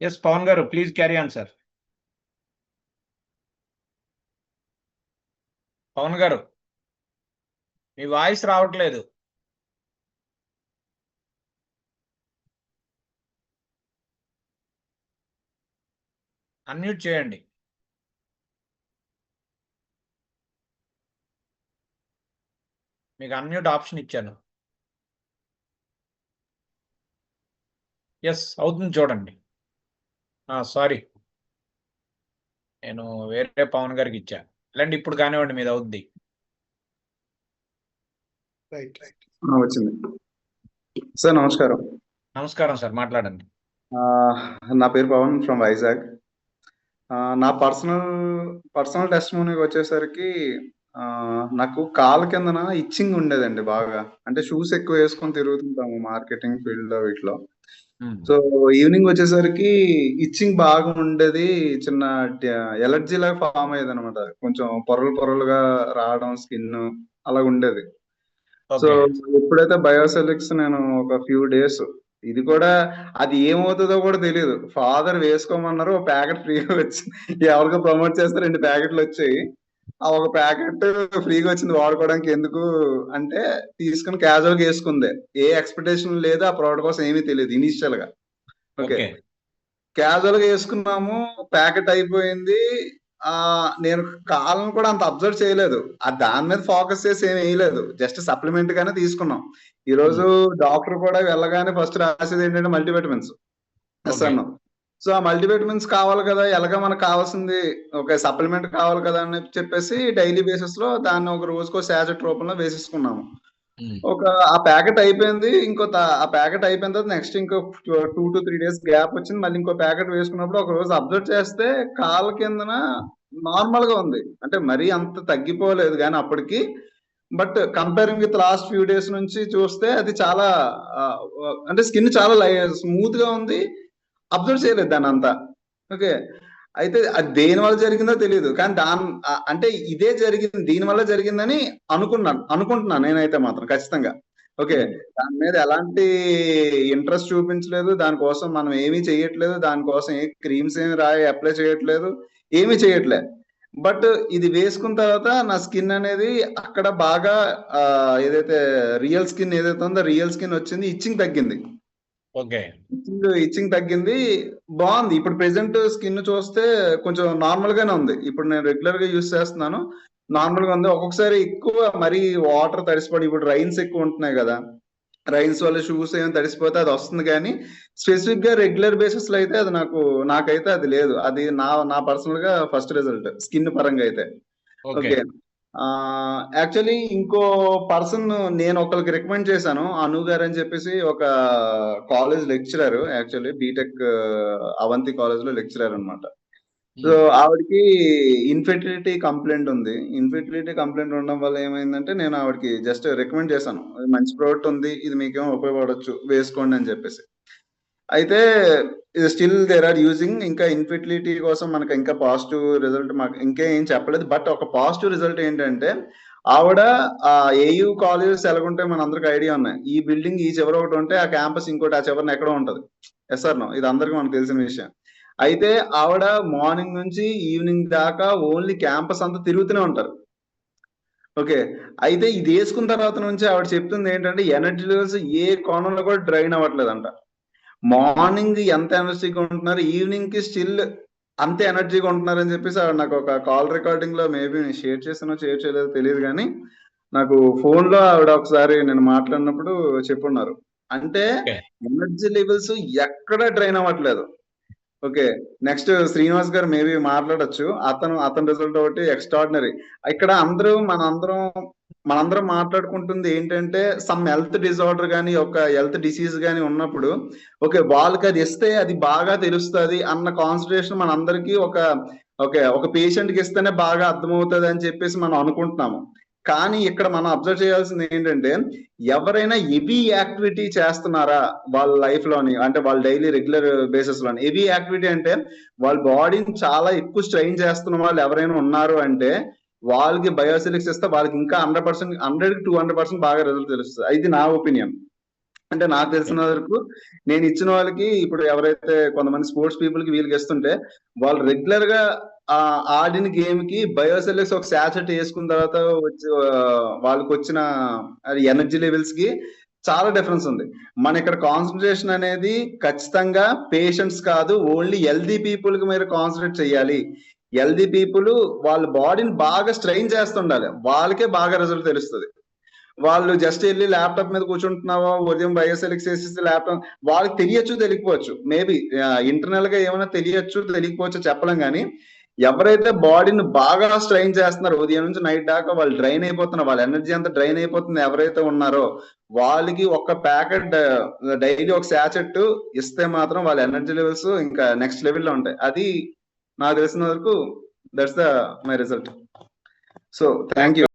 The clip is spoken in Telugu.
Yes Pavan garu please carry on sir Pavan garu me voice రావట్లేదు. అన్మ్యూట్ చేయండి. మీకు అన్మ్యూట్ ఆప్షన్ ఇచ్చాను. ఎస్ అవుతుంది చూడండి. సారీ నేను వేరే పవన్ గారికి ఇచ్చా. లేండి ఇప్పుడు కానివ్వండి మీద అవుద్ది రైట్ రైట్. ఆ, వచ్చింది. సార్ నమస్కారం. నమస్కారం సార్ మాట్లాడండి. ఆ, నా పేరు పవన్ ఫ్రమ్ వైజాగ్. ఆ, నా పర్సనల్ పర్సనల్ టెస్ట్ మూనీకి వచ్చేసరికి నాకు కాలు కిందన ఇచ్చింగ్ ఉండేదండి బాగా. అంటే షూస్ ఎక్కువ వేసుకొని తిరుగుతుంటాము మార్కెటింగ్ ఫీల్డ్లో వీటిలో. సో ఈవినింగ్ వచ్చేసరికి ఇచ్చింగ్ బాగా ఉండేది చిన్న ఎలర్జీ లాగా ఫామ్ అయ్యేది అనమాట కొంచెం పొరలు పొరలుగా రావడం స్కిన్ అలా ఉండేది. సో ఎప్పుడైతే బయోసెలిక్స్ నేను ఒక ఫ్యూ డేస్ ఇది కూడా అది ఏమవుతుందో కూడా తెలియదు ఫాదర్ వేసుకోమన్నారు ఒక ప్యాకెట్ ఫ్రీగా వచ్చింది. ఎవరికో ప్రమోట్ చేస్తే రెండు ప్యాకెట్లు వచ్చాయి. ఆ ఒక ప్యాకెట్ ఫ్రీగా వచ్చింది వాడుకోవడానికి ఎందుకు అంటే తీసుకుని క్యాజువల్గా వేసుకుందే. ఏ ఎక్స్పెక్టేషన్ లేదు ఆ ప్రోడక్ట్ కోసం ఏమీ తెలియదు ఇనిషియల్గా. ఓకే క్యాజువల్గా వేసుకున్నాము ప్యాకెట్ అయిపోయింది. ఆ నేను కాలం కూడా అంత అబ్జర్వ్ చేయలేదు. ఆ దాని మీద ఫోకస్ చేసి ఏం వేయలేదు. జస్ట్ సప్లిమెంట్ గానే తీసుకున్నాం. ఈ రోజు డాక్టర్ కూడా వెళ్ళగానే ఫస్ట్ రాసేది ఏంటంటే మల్టీవిటమిన్స్ ఎస్. అన్నాం. సో ఆ మల్టీవిటమిన్స్ కావాలి కదా ఎలాగ మనకు కావాల్సింది? ఒక సప్లిమెంట్ కావాలి కదా అని చెప్పేసి డైలీ బేసిస్లో దాన్ని ఒక రోజుకో శాజెట్ రూపంలో వేసేసుకున్నాము. ఒక ఆ ప్యాకెట్ అయిపోయింది ఇంకో ఆ ప్యాకెట్ అయిపోయిన తర్వాత నెక్స్ట్ ఇంకో two to three days gap వచ్చింది మళ్ళీ ఇంకో ప్యాకెట్ వేసుకున్నప్పుడు ఒక రోజు అబ్జర్వ్ చేస్తే కాళ్ళ కిందన నార్మల్గా ఉంది. అంటే మరీ అంత తగ్గిపోలేదు కానీ అప్పటికి. But comparing with last few days నుంచి చూస్తే అది చాలా అంటే స్కిన్ చాలా స్మూత్గా ఉంది. అబ్జర్వ్ చేయలేదు దాని అంతా. ఓకే. అయితే అది దేని వల్ల జరిగిందో తెలియదు కానీ దాని అంటే ఇదే జరిగింది దీని వల్ల జరిగిందని అనుకున్నాను అనుకుంటున్నాను నేనైతే మాత్రం ఖచ్చితంగా. ఓకే. దాని మీద ఎలాంటి ఇంట్రెస్ట్ చూపించలేదు. దానికోసం మనం ఏమీ చేయట్లేదు. దానికోసం ఏ క్రీమ్స్ ఏమి రాయి అప్లై చేయట్లేదు ఏమీ చేయట్లేదు బట్ ఇది వేసుకున్న తర్వాత నా స్కిన్ అనేది అక్కడ బాగా ఏదైతే రియల్ స్కిన్ ఏదైతే ఉందో రియల్ స్కిన్ వచ్చింది ఇచ్చింగ్ తగ్గింది. ఓకే. ఇచ్చింగ్ ఇచ్చింగ్ తగ్గింది. బాగుంది. ఇప్పుడు ప్రెసెంట్ స్కిన్ చూస్తే కొంచెం నార్మల్ గానే ఉంది. ఇప్పుడు నేను రెగ్యులర్గా యూస్ చేస్తున్నాను. నార్మల్గా ఉంది. ఒక్కొక్కసారి ఎక్కువ మరి వాటర్ తడిసిపడి ఇప్పుడు రైన్స్ ఎక్కువ ఉంటున్నాయి కదా. రైన్స్ వల్ల షూస్ ఏమైనా తడిసిపోతే అది వస్తుంది కానీ స్పెసిఫిక్గా రెగ్యులర్ బేసిస్లో అయితే అది నాకు నాకైతే అది లేదు. అది నా నా పర్సనల్గా ఫస్ట్ రిజల్ట్ స్కిన్ పరంగా అయితే. ఓకే. యాక్చువల్లీ ఇంకో పర్సన్ నేను ఒకరికి రికమెండ్ చేశాను అను గారు అని చెప్పేసి ఒక college lecturer actually B Tech Avanti కాలేజ్లో లెక్చరర్ అన్నమాట. సో ఆవిడకి ఇన్ఫెర్టిలిటీ కంప్లైంట్ ఉంది. ఇన్ఫెర్టిలిటీ కంప్లైంట్ ఉండడం వల్ల ఏమైందంటే నేను ఆవిడకి జస్ట్ రికమెండ్ చేశాను. మంచి ప్రోడక్ట్ ఉంది ఇది మీకేమో ఉపయోగపడవచ్చు వేసుకోండి అని చెప్పేసి. అయితే స్టిల్ దేర్ ఆర్ యూజింగ్ ఇంకా ఇన్ఫిటిలిటీ కోసం మనకి ఇంకా పాజిటివ్ రిజల్ట్ మాకు ఇంకా ఏం చెప్పలేదు. బట్ ఒక పాజిటివ్ రిజల్ట్ ఏంటంటే ఆవిడ ఆ ఏయూ కాలేజెస్ ఎలాగుంటే మన అందరికి ఐడియా ఉన్నాయి. ఈ బిల్డింగ్ ఈ చివర ఒకటి ఉంటే ఆ క్యాంపస్ ఇంకోటి ఆ చివరన ఎక్కడో ఉంటది. ఎస్ నో ఇది అందరికీ మనకు తెలిసిన విషయం. అయితే ఆవిడ మార్నింగ్ నుంచి ఈవినింగ్ దాకా ఓన్లీ క్యాంపస్ అంతా తిరుగుతూనే ఉంటారు. ఓకే అయితే ఇది వేసుకున్న తర్వాత నుంచి ఆవిడ చెప్తుంది ఏంటంటే ఎనర్జీ లెవెల్స్ ఏ కోణంలో కూడా డ్రైన్ అవ్వట్లేదంట. మార్నింగ్ ఎంత ఎనర్జీగా ఉంటున్నారు ఈవినింగ్కి స్టిల్ అంతే ఎనర్జీగా ఉంటున్నారు అని చెప్పేసి ఆవిడ నాకు ఒక కాల్ రికార్డింగ్లో మేబీ నేను షేర్ చేసానో షేర్ చేయలేదో తెలియదు కానీ నాకు ఫోన్లో ఆవిడ ఒకసారి నేను మాట్లాడినప్పుడు చెప్పున్నారు. అంటే. ఎనర్జీ లెవెల్స్ ఎక్కడ డ్రైన్ అవ్వట్లేదు. Okay next Srinivas garu maybe మాట్లాడొచ్చు. అతను అతని రిజల్ట్ ఒకటి ఎక్స్ట్రాడినరీ ఇక్కడ అందరూ మనందరం మనందరం మాట్లాడుకుంటుంది ఏంటంటే సమ్ హెల్త్ డిజార్డర్ కానీ ఒక హెల్త్ డిసీజ్ కానీ ఉన్నప్పుడు ఓకే వాళ్ళకి అది ఇస్తే అది బాగా తెలుస్తుంది అన్న కాన్సన్ట్రేషన్ మనందరికీ ఒక ఓకే ఒక పేషెంట్కి ఇస్తేనే బాగా అర్థమవుతుంది అని చెప్పేసి మనం అనుకుంటున్నాము. కానీ ఇక్కడ మనం అబ్జర్వ్ చేయాల్సింది ఏంటంటే ఎవరైనా హెవీ యాక్టివిటీ చేస్తున్నారా వాళ్ళ లైఫ్లోని అంటే వాళ్ళ డైలీ రెగ్యులర్ బేసిస్లోని? హెవీ యాక్టివిటీ అంటే వాళ్ళ బాడీని చాలా ఎక్కువ స్ట్రెయిన్ చేస్తున్న వాళ్ళు ఎవరైనా ఉన్నారు అంటే వాళ్ళకి బయోసిలిక్స్ ఇస్తే వాళ్ళకి ఇంకా hundred percent hundred two hundred percent బాగా రిజల్ట్ తెలుస్తుంది. ఇది నా ఒపీనియన్ అంటే నాకు తెలిసిన వరకు నేను ఇచ్చిన వాళ్ళకి ఇప్పుడు ఎవరైతే కొంతమంది స్పోర్ట్స్ పీపుల్కి వీళ్ళకి ఇస్తుంటే వాళ్ళు రెగ్యులర్గా ఆ ఆడిన గేమ్కి బయోసెల్స్ ఒక శాచెట్ వేసుకున్న తర్వాత వచ్చి వాళ్ళకి వచ్చిన ఎనర్జీ లెవెల్స్కి చాలా డిఫరెన్స్ ఉంది. మన ఇక్కడ కాన్సన్ట్రేషన్ అనేది ఖచ్చితంగా పేషెంట్స్ కాదు ఓన్లీ హెల్దీ పీపుల్కి మీరు కాన్సన్ట్రేట్ చేయాలి. హెల్దీ పీపుల్ వాళ్ళ బాడీని బాగా స్ట్రెయిన్ చేస్తుండాలి. వాళ్ళకే బాగా రిజల్ట్ తెలుస్తుంది. వాళ్ళు జస్ట్ వెళ్ళి ల్యాప్టాప్ మీద కూర్చుంటున్నావా? ఉదయం వైఎస్ఎల్కి చేసేసి ల్యాప్టాప్ వాళ్ళకి తెలియచ్చు తెలియకపోవచ్చు. మేబీ ఇంటర్నల్గా ఏమైనా తెలియచ్చు తెలియకపోవచ్చు చెప్పలేం కానీ ఎవరైతే బాడీని బాగా స్ట్రెయిన్ చేస్తున్నారో ఉదయం నుంచి నైట్ దాకా వాళ్ళు డ్రైన్ అయిపోతున్నారు. వాళ్ళ ఎనర్జీ అంతా డ్రైన్ అయిపోతుంది. ఎవరైతే ఉన్నారో వాళ్ళకి ఒక ప్యాకెట్ డైలీ ఒక శాచెట్ ఇస్తే మాత్రం వాళ్ళ ఎనర్జీ లెవెల్స్ ఇంకా నెక్స్ట్ లెవెల్లో ఉంటాయి. అది నాకు తెలిసిన వరకు that's the my result so thank you